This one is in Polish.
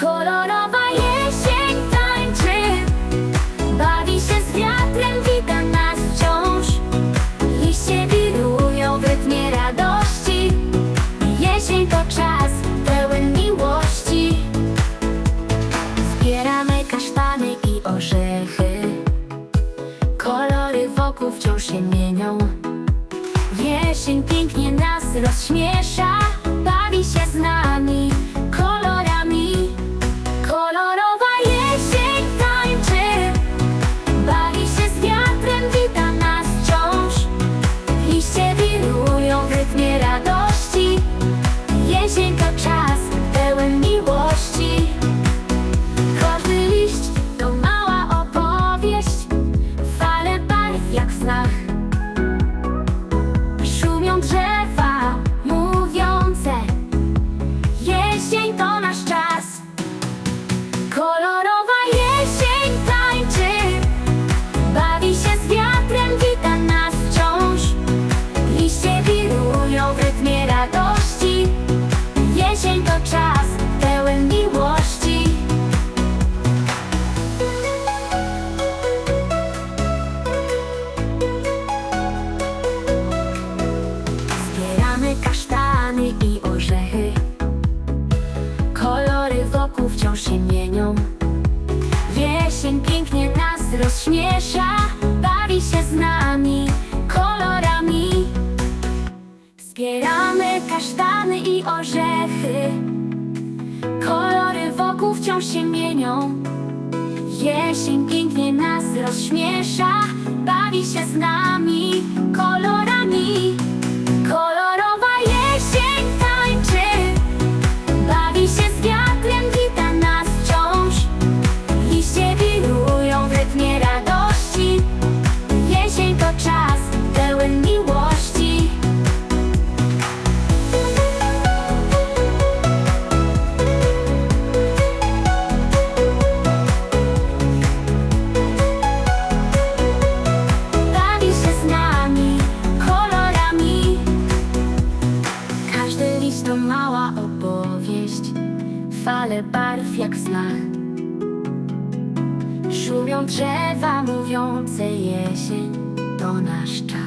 Kolorowa jesień tańczy, bawi się z wiatrem, wita nas wciąż. Liście wirują w rytmie radości. Jesień to czas pełen miłości. Zbieramy kasztany i orzechy. Kolory wokół wciąż się mienią. Jesień pięknie nas rozśmiesza, bawi się z nami rozśmiesza Bawi się z nami kolorami. Zbieramy kasztany i orzechy. Kolory wokół wciąż się mienią. Jesień pięknie nas rozśmiesza Bawi się z nami kolorami mała opowieść. Fale barw jak w snach. Szumią drzewa mówiące jesień To nasz czas